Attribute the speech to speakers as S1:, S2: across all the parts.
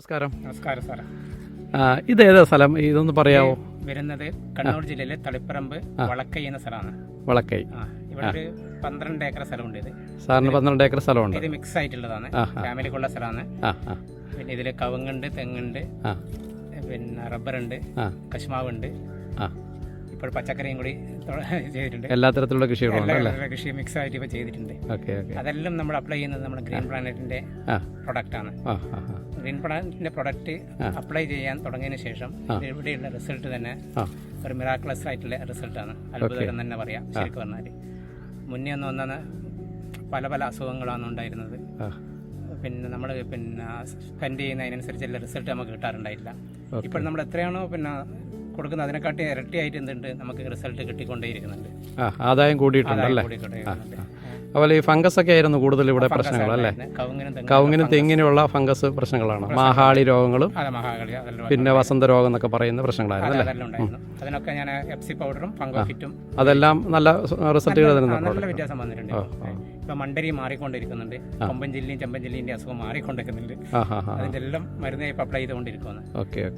S1: നമസ്കാരം.
S2: നമസ്കാരം സാറേ.
S1: ഇത് ഏതാ സ്ഥലം? ഇതൊന്ന് പറയാമോ
S2: വരുന്നത് കണ്ണൂർ ജില്ലയിലെ തളിപ്പറമ്പ് വളക്കൈ എന്ന സ്ഥലമാണ്.
S1: വളക്കൈ.
S2: ഇവിടെ ഒരു പന്ത്രണ്ട് ഏക്കർ സ്ഥലമുണ്ട് ഇത്.
S1: സാറിന് പന്ത്രണ്ട് ഏക്കർ സ്ഥലമുണ്ട്.
S2: ഇത് മിക്സ് ആയിട്ടുള്ളതാണ്. ഫാമിലിക്കുള്ള സ്ഥലമാണ്. പിന്നെ ഇതിൽ കവുങ്ങുണ്ട് തെങ്ങുണ്ട് പിന്നെ റബ്ബറുണ്ട് കശ്മാവുണ്ട്. ഇപ്പോൾ പച്ചക്കറിയും കൂടി ചെയ്തിട്ടുണ്ട്.
S1: എല്ലാ തരത്തിലുള്ള
S2: കൃഷി കൃഷി മിക്സ് ആയിട്ട് ഇപ്പോൾ ചെയ്തിട്ടുണ്ട്. അതെല്ലാം നമ്മൾ അപ്ലൈ ചെയ്യുന്നത് നമ്മുടെ ഗ്രീൻ പ്ലാനറ്റിന്റെ പ്രൊഡക്റ്റ് ആണ്. ഗ്രീൻ പ്ലാനറ്റിന്റെ പ്രൊഡക്റ്റ് അപ്ലൈ ചെയ്യാൻ തുടങ്ങിയതിന് ശേഷം ഇവിടെയുള്ള റിസൾട്ട് തന്നെ ഒരു മിറാക്ലസ് ആയിട്ടുള്ള റിസൾട്ടാണ് അത്ഭുതകരം തന്നെ പറയാം ശരിക്കും പറഞ്ഞാൽ മുന്നേ ഒന്ന് വന്ന പല പല അസുഖങ്ങളാണ് ഉണ്ടായിരുന്നത്. പിന്നെ നമ്മൾ പിന്നെ സ്പെൻഡ് ചെയ്യുന്നതിനനുസരിച്ചുള്ള റിസൾട്ട് നമുക്ക് കിട്ടാറുണ്ടായില്ല. ഇപ്പോൾ നമ്മൾ എത്രയാണോ പിന്നെ കൊടുക്കുന്നത് അതിനെക്കാട്ടി ഇരട്ടിയായിട്ട് എന്തുണ്ട്? നമുക്ക് റിസൾട്ട് കിട്ടിക്കൊണ്ടേയിരിക്കുന്നുണ്ട്.
S1: ആ ആദായം കൂടിയിട്ടുണ്ടല്ലേ?
S2: അല്ലേ
S1: അതുപോലെ ഈ ഫംഗസ് ഒക്കെ ആയിരുന്നു കൂടുതൽ ഇവിടെ പ്രശ്നങ്ങൾ അല്ലേ?
S2: കവുങ്ങിനും തെങ്ങും
S1: തെങ്ങിനുമുള്ള ഫംഗസ് പ്രശ്നങ്ങളാണ്. മാഹാളി രോഗങ്ങളും പിന്നെ വസന്ത രോഗം എന്നൊക്കെ പറയുന്ന പ്രശ്നങ്ങളായിരുന്നു അല്ലേ?
S2: അതിനൊക്കെ ഞാൻ എഫ്സി പൗഡറും
S1: അതെല്ലാം നല്ല റിസൾട്ടുകൾ
S2: തന്നെ ഇപ്പൊ മണ്ടരി മാറിക്കൊണ്ടിരിക്കുന്നുണ്ട്. കൊമ്പൻ ജില്ലയും ചെമ്പൻ ജില്ലിന്റെ അസുഖം മാറിക്കൊണ്ടിരിക്കുന്നുണ്ട്. അതിന്റെ എല്ലാം മരുന്ന് ഇപ്പൊ അപ്ലൈ
S1: ചെയ്തുകൊണ്ടിരിക്കുന്നു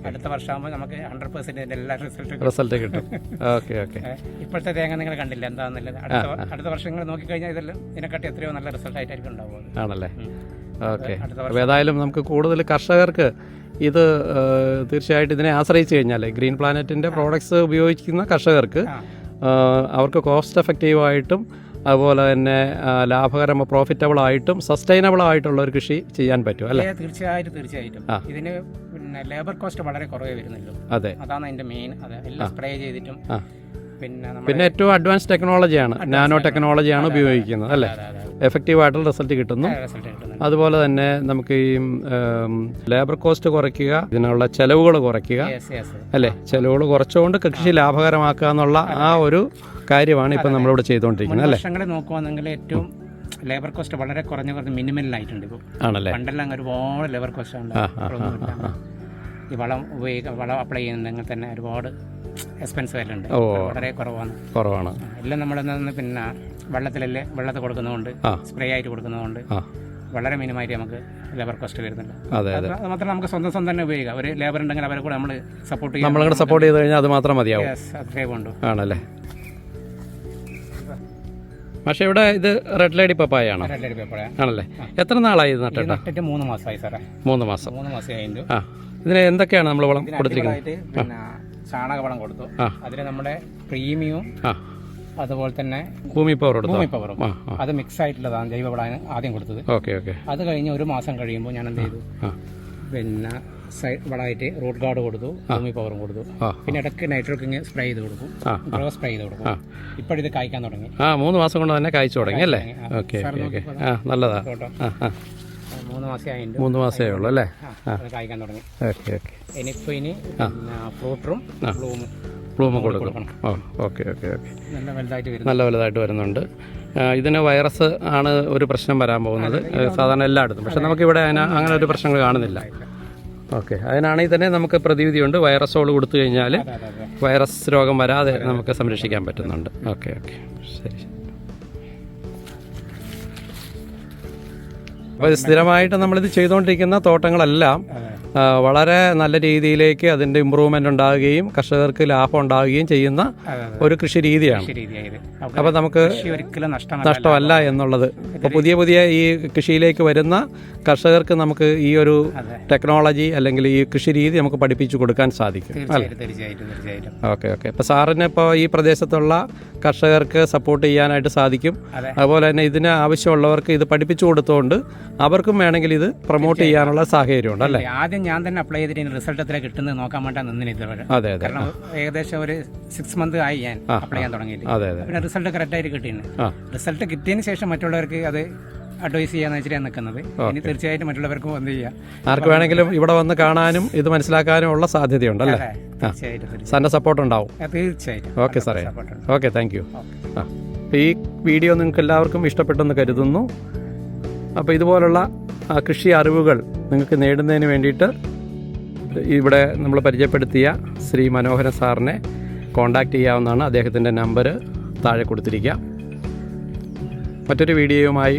S2: അടുത്ത വർഷമാകുമ്പോൾ നമുക്ക് ഹൺഡ്രഡ് പെർസെന്റ് എല്ലാ റിസൾട്ടും
S1: റിസൾട്ട് കിട്ടും.
S2: ഇപ്പോഴത്തെ തേങ്ങ നിങ്ങൾ കണ്ടില്ല എന്താണെന്നുള്ളത് അടുത്ത അടുത്ത വർഷങ്ങൾ നോക്കിക്കഴിഞ്ഞാൽ ഇതെല്ലാം ഇതിനെക്കാട്ടി എത്രയോ നല്ല റിസൾട്ട് ആയിട്ടായിരിക്കും ഉണ്ടാവുക
S1: ആണല്ലേ. ഓക്കെ. ഏതായാലും നമുക്ക് കൂടുതൽ കർഷകർക്ക് ഇത് തീർച്ചയായിട്ടും ഇതിനെ ആശ്രയിച്ചു കഴിഞ്ഞാൽ ഗ്രീൻ പ്ലാനറ്റിന്റെ പ്രോഡക്ട്സ് ഉപയോഗിക്കുന്ന കർഷകർക്ക് അവർക്ക് കോസ്റ്റ് എഫക്റ്റീവായിട്ടും അതുപോലെ തന്നെ ലാഭകരമ പ്രോഫിറ്റബിൾ ആയിട്ടും സസ്റ്റൈനബിൾ ആയിട്ടുള്ള ഒരു കൃഷി ചെയ്യാൻ പറ്റും അല്ലേ?
S2: തീർച്ചയായിട്ടും തീർച്ചയായിട്ടും. ഇതിന് പിന്നെ ലേബർ കോസ്റ്റ് വളരെ കുറവേ വരുന്നുള്ളൂ.
S1: അതെ.
S2: അതാണ് അതിന്റെ മെയിൻ അതെ എല്ലാം സ്പ്രേ ചെയ്തിട്ടും പിന്നെ
S1: പിന്നെ ഏറ്റവും അഡ്വാൻസ് ടെക്നോളജിയാണ് നാനോ ടെക്നോളജിയാണ് ഉപയോഗിക്കുന്നത് അല്ലേ? എഫക്റ്റീവ് ആയിട്ടുള്ള റിസൾട്ട് കിട്ടുന്നു. അതുപോലെ തന്നെ നമുക്ക് ഈ ലേബർ കോസ്റ്റ് കുറയ്ക്കുക ഇതിനുള്ള ചെലവുകൾ കുറയ്ക്കുക അല്ലെ? ചെലവുകൾ കുറച്ചുകൊണ്ട് കൃഷി ലാഭകരമാക്കുക എന്നുള്ള ആ ഒരു കാര്യമാണ് ഇപ്പം നമ്മളിവിടെ ചെയ്തുകൊണ്ടിരിക്കുന്നത് അല്ലേ?
S2: നോക്കുവാണെങ്കിൽ ഏറ്റവും ലേബർ കോസ്റ്റ് വളരെ കുറഞ്ഞ കുറഞ്ഞ് മിനിമലായിട്ടുണ്ട് ഇപ്പോൾ
S1: ആണല്ലേ?
S2: പണ്ടെല്ലാം ഒരുപാട് ലേബർ കോസ്റ്റ് ഉണ്ട് ഈ വളം ഉപയോഗിക്ക വളം അപ്ലൈ ചെയ്യുന്നുണ്ടെങ്കിൽ തന്നെ ഒരുപാട് എക്സ്പെൻസ് വരുന്നുണ്ട്. വളരെ കുറവാണ്.
S1: കുറവാണ്.
S2: എല്ലാം നമ്മളെന്ന് പിന്നെ വെള്ളത്തിലല്ലേ വെള്ളത്തിൽ കൊടുക്കുന്നതുകൊണ്ട് സ്പ്രേ ആയിട്ട് കൊടുക്കുന്നതുകൊണ്ട് വളരെ മിനിമമായിട്ട് നമുക്ക് ലേബർ കോസ്റ്റ് വരുന്നുണ്ട്.
S1: അതെ
S2: മാത്രം നമുക്ക് സ്വന്തം സ്വന്തം തന്നെ ഉപയോഗിക്കാം. ഒരു ലേബർ ഉണ്ടെങ്കിൽ അവരെ കൂടെ നമ്മൾ സപ്പോർട്ട് ചെയ്യാം.
S1: നമ്മളെ സപ്പോർട്ട് ചെയ്ത് കഴിഞ്ഞാൽ അത് മാത്രം മതിയാവും.
S2: അത്രയും അത്രേ കൊണ്ടു
S1: ആണല്ലേ? പക്ഷേ ഇവിടെ ഇത് റെഡ് ലേഡി പപ്പായാണോ
S2: റെഡ് പേപ്പറേ
S1: ആണല്ലേ? എത്ര നാളായി ഇത് നട്ടിട്ട്?
S2: മൂന്ന് മാസമായി സാറേ.
S1: മൂന്ന് മാസം.
S2: മൂന്ന് മാസം കഴിഞ്ഞു
S1: ആ. ഇതിന് എന്തൊക്കെയാണ് നമ്മൾ വളം കൊടുത്തിരിക്കുന്നത്?
S2: ചാണകവളം കൊടുത്തു. അതിന് നമ്മുടെ പ്രീമിയവും അതുപോലെ തന്നെ
S1: ഭൂമി പവർ
S2: ഭൂമി
S1: ആ
S2: അത് മിക്സ് ആയിട്ടുള്ളതാണ് ജൈവവളമാണ് ആദ്യം കൊടുത്തത്.
S1: Okay okay.
S2: അത് കഴിഞ്ഞ് ഒരു മാസം കഴിയുമ്പോൾ ഞാൻ എന്ത് ചെയ്തു? പിന്നെ സൈഡ് വളമായിട്ട് റൂട്ട് ഗാർഡ് കൊടുത്തു ഭൂമി പവറും കൊടുത്തു. പിന്നെ ഇടയ്ക്ക് നൈട്രോക്കിങ് സ്പ്രേ ചെയ്ത് കൊടുക്കും.
S1: ഡ്രോ
S2: ഗ്രോ സ്പ്രേ ചെയ്ത് കൊടുക്കും. ഇപ്പോഴിത് കായ്ക്കാൻ തുടങ്ങി.
S1: ആ മൂന്ന് മാസം കൊണ്ട് തന്നെ കായ്ച്ചു തുടങ്ങി അല്ലേ. ഓക്കെ ഓക്കെ ആ നല്ലതാ.
S2: മൂന്ന് മാസമായി
S1: മൂന്ന് മാസമേ ഉള്ളൂ അല്ലേ?
S2: കായ്ക്കാൻ തുടങ്ങി.
S1: Okay okay.
S2: ഇനിയിപ്പോൾ ഇനി ഫ്രൂട്ടറും ബ്ലൂമും
S1: ബ്ലൂമ് കൊടുക്കണം. ഓ ഓക്കെ ഓക്കെ ഓക്കെ.
S2: നല്ല വലുതായിട്ട്
S1: വരുന്നുണ്ട്. ഇതിന് വൈറസ് ആണ് ഒരു പ്രശ്നം വരാൻ പോകുന്നത്. സാധാരണ എല്ലായിടത്തും. പക്ഷെ നമുക്കിവിടെ അതിന് അങ്ങനെ ഒരു പ്രശ്നങ്ങൾ കാണുന്നില്ല. ഓക്കെ അതിനാണെങ്കിൽ തന്നെ നമുക്ക് പ്രതിവിധിയുണ്ട് വൈറസോൾ കൊടുത്തു കഴിഞ്ഞാൽ വൈറസ് രോഗം വരാതെ നമുക്ക് സംരക്ഷിക്കാൻ പറ്റുന്നുണ്ട്. Okay okay. ശരി. അപ്പോൾ സ്ഥിരമായിട്ട് നമ്മളിത് ചെയ്തുകൊണ്ടിരിക്കുന്ന തോട്ടങ്ങളെല്ലാം വളരെ നല്ല രീതിയിലേക്ക് അതിന്റെ ഇമ്പ്രൂവ്മെന്റ് ഉണ്ടാകുകയും കർഷകർക്ക് ലാഭം ഉണ്ടാകുകയും ചെയ്യുന്ന ഒരു കൃഷി രീതിയാണ്. അപ്പോൾ നമുക്ക്
S2: നഷ്ടമല്ല.
S1: എന്നുള്ളത്. അപ്പോൾ പുതിയ പുതിയ ഈ കൃഷിയിലേക്ക് വരുന്ന കർഷകർക്ക് നമുക്ക് ഈ ഒരു ടെക്നോളജി അല്ലെങ്കിൽ ഈ കൃഷി രീതി നമുക്ക് പഠിപ്പിച്ചു കൊടുക്കാൻ സാധിക്കും ഓക്കെ ഓക്കെ. ഇപ്പോൾ സാറിന് ഇപ്പോൾ ഈ പ്രദേശത്തുള്ള കർഷകർക്ക് സപ്പോർട്ട് ചെയ്യാനായിട്ട് സാധിക്കും. അതുപോലെ തന്നെ ഇതിന് ആവശ്യമുള്ളവർക്ക് ഇത് പഠിപ്പിച്ചു കൊടുത്തുകൊണ്ട് അവർക്കും വേണമെങ്കിൽ ഇത് പ്രൊമോട്ട് ചെയ്യാനുള്ള സാഹചര്യമുണ്ട് അല്ലേ?
S2: ആദ്യം ഞാൻ തന്നെ അപ്ലൈ ചെയ്തിട്ട് റിസൾട്ട് എത്ര കിട്ടുന്നത് നോക്കാൻ വേണ്ടി നിന്നിന് ഇതുവരെ.
S1: അതെ അതെ.
S2: ഏകദേശം ഒരു സിക്സ് മന്ത് ആയി ഞാൻ അപ്ലൈ ചെയ്യാൻ തുടങ്ങിയിട്ട്. പിന്നെ റിസൾട്ട് കറക്റ്റ് ആയിട്ട് കിട്ടിയിരുന്നു റിസൾട്ട് കിട്ടിയതിന് ശേഷം മറ്റുള്ളവർക്ക് അത് അഡ്വൈസ് ചെയ്യാന്ന് വെച്ചിട്ടാണ് നിൽക്കുന്നത്. ഇനി തീർച്ചയായിട്ടും മറ്റുള്ളവർക്കും എന്ത് ചെയ്യാം?
S1: ആർക്ക് വേണമെങ്കിലും ഇവിടെ വന്ന് കാണാനും ഇത് മനസ്സിലാക്കാനും ഉള്ള സാധ്യതയുണ്ട് അല്ലേ?
S2: തീർച്ചയായിട്ടും
S1: സാറിന്റെ സപ്പോർട്ട് ഉണ്ടാവും.
S2: തീർച്ചയായിട്ടും.
S1: ഓക്കെ സാറേ. Okay thank you. ഈ വീഡിയോ നിങ്ങൾക്ക് എല്ലാവർക്കും ഇഷ്ടപ്പെട്ടെന്ന് കരുതുന്നു. അപ്പോൾ ഇതുപോലുള്ള കൃഷി അറിവുകൾ നിങ്ങൾക്ക് നേടുന്നതിന് വേണ്ടിയിട്ട് ഇവിടെ നമ്മൾ പരിചയപ്പെടുത്തിയ ശ്രീ മനോഹര സാറിനെ കോൺടാക്റ്റ് ചെയ്യാവുന്നതാണ്. അദ്ദേഹത്തിന്റെ നമ്പർ താഴെ കൊടുത്തിരിക്കാം മറ്റൊരു വീഡിയോയുമായി